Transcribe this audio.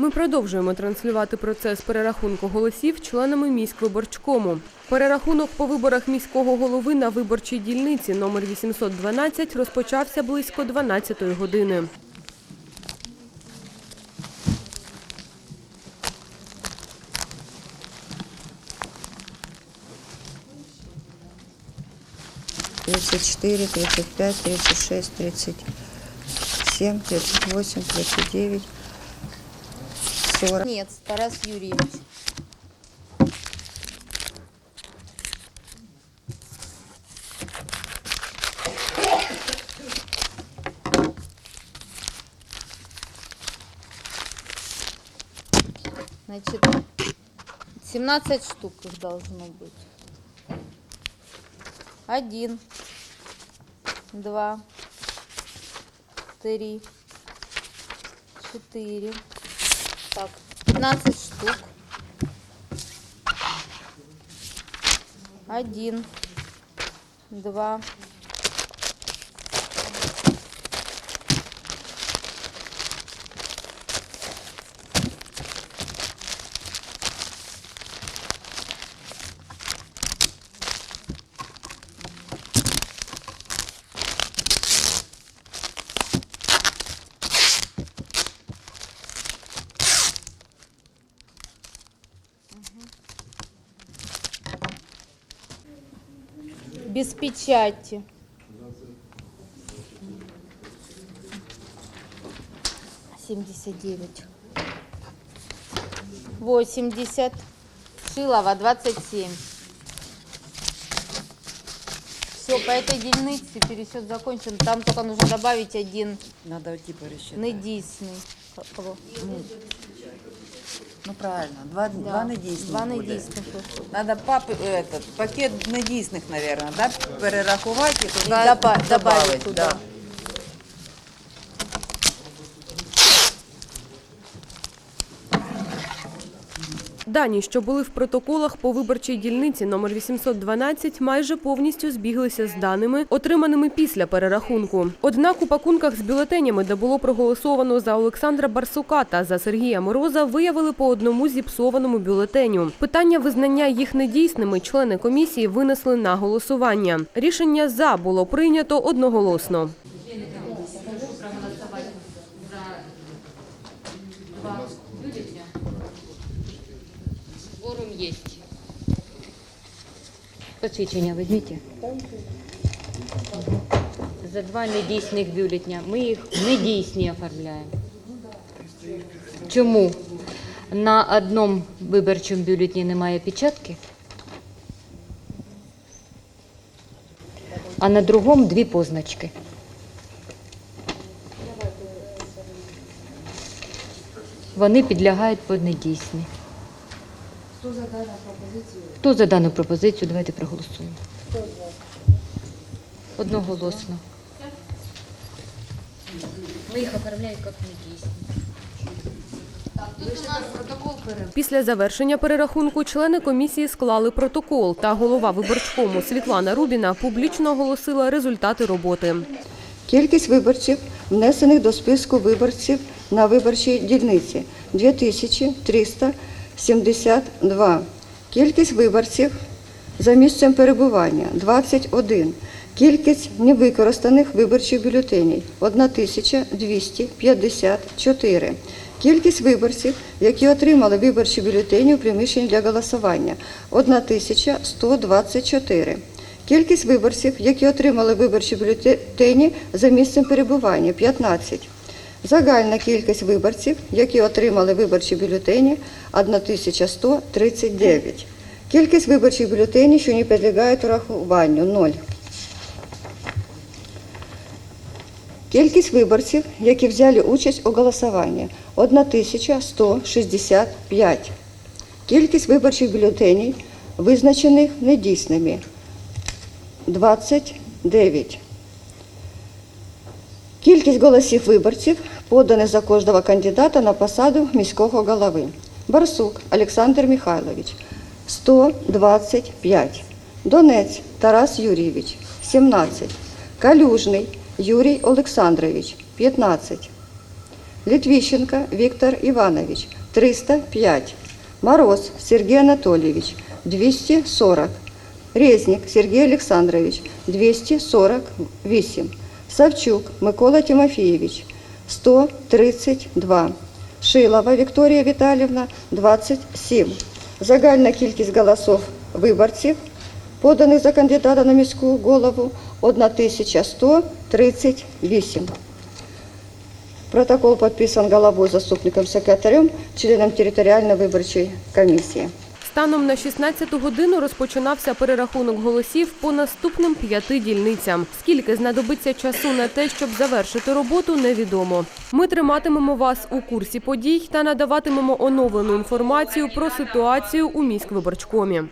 Ми продовжуємо транслювати процес перерахунку голосів членами міськвиборчкому. Перерахунок по виборах міського голови на виборчій дільниці номер 812 розпочався близько 12-ї години. тридцать четыре, тридцать пять, тридцать шесть, тридцать семь, тридцать восемь, тридцать девять, сорок. Нет, Тарас Юрьевич. Значит, 17 штук их должно быть. Один, два, три, четыре, так, 15 штук. Один, два, без печати. Семьдесят девять. Восемьдесят. Шилова, двадцать семь. Все, по этой дельнице пересчет закончен. Там только нужно добавить один Надо недійсний. Кого? Ну правильно, два, Да. два недійсних Два недійсних. Надо папи, этот, пакет недійсних, наверное, да? перерахувати і туди туди. Да. Дані, що були в протоколах по виборчій дільниці номер 812, майже повністю збіглися з даними, отриманими після перерахунку. Однак у пакунках з бюлетенями, де було проголосовано за Олександра Барсука та за Сергія Мороза, виявили по одному зіпсованому бюлетеню. Питання визнання їх недійсними члени комісії винесли на голосування. Рішення за було прийнято одноголосно. Есть. Посвідчення візьміть. За два недійсних бюлетня. Ми їх недійсні оформляємо. Чому? На одному виборчому бюлетні немає печатки, а на другому дві позначки. Вони підлягають під недійсні. Хто за дану пропозицію? Давайте проголосуємо. Одноголосно. Ми їх оформляємо як недійсні. Після завершення перерахунку члени комісії склали протокол, та голова виборчкому Світлана Рубіна публічно оголосила результати роботи. Кількість виборців, внесених до списку виборців на виборчій дільниці 2372. Кількість виборців за місцем перебування 21. Кількість невикористаних виборчих бюлетенів 1254. Кількість виборців, які отримали виборчі бюлетені у приміщенні для голосування 1124. Кількість виборців, які отримали виборчі бюлетені за місцем перебування 15. Загальна кількість виборців, які отримали виборчі бюлетені 1139. Кількість виборчих бюлетенів, що не підлягають урахуванню 0. Кількість виборців, які взяли участь у голосуванні 1165. Кількість виборчих бюлетенів, визначених недійсними 29. Кількість голосів виборців, поданих за кожного кандидата на посаду міського голови. Барсук Олександр Михайлович 125. Донець Тарас Юрійович 17. Калюжний Юрій Олександрович 15. Литвищенко Виктор Иванович – 305. Мороз Сергей Анатольевич – 240. Резник Сергей Александрович – 248. Савчук Микола Тимофеевич – 132. Шилова Вікторія Віталівна – 27. Загальна кількість голосів виборців, поданих за кандидата на міську голову – 1138. Протокол підписан головою, заступником секретарем, членом територіальної виборчої комісії. Станом на 16 годину розпочинався перерахунок голосів по наступним п'яти дільницям. Скільки знадобиться часу на те, щоб завершити роботу, невідомо. Ми триматимемо вас у курсі подій та надаватимемо оновлену інформацію про ситуацію у міськвиборчкомі.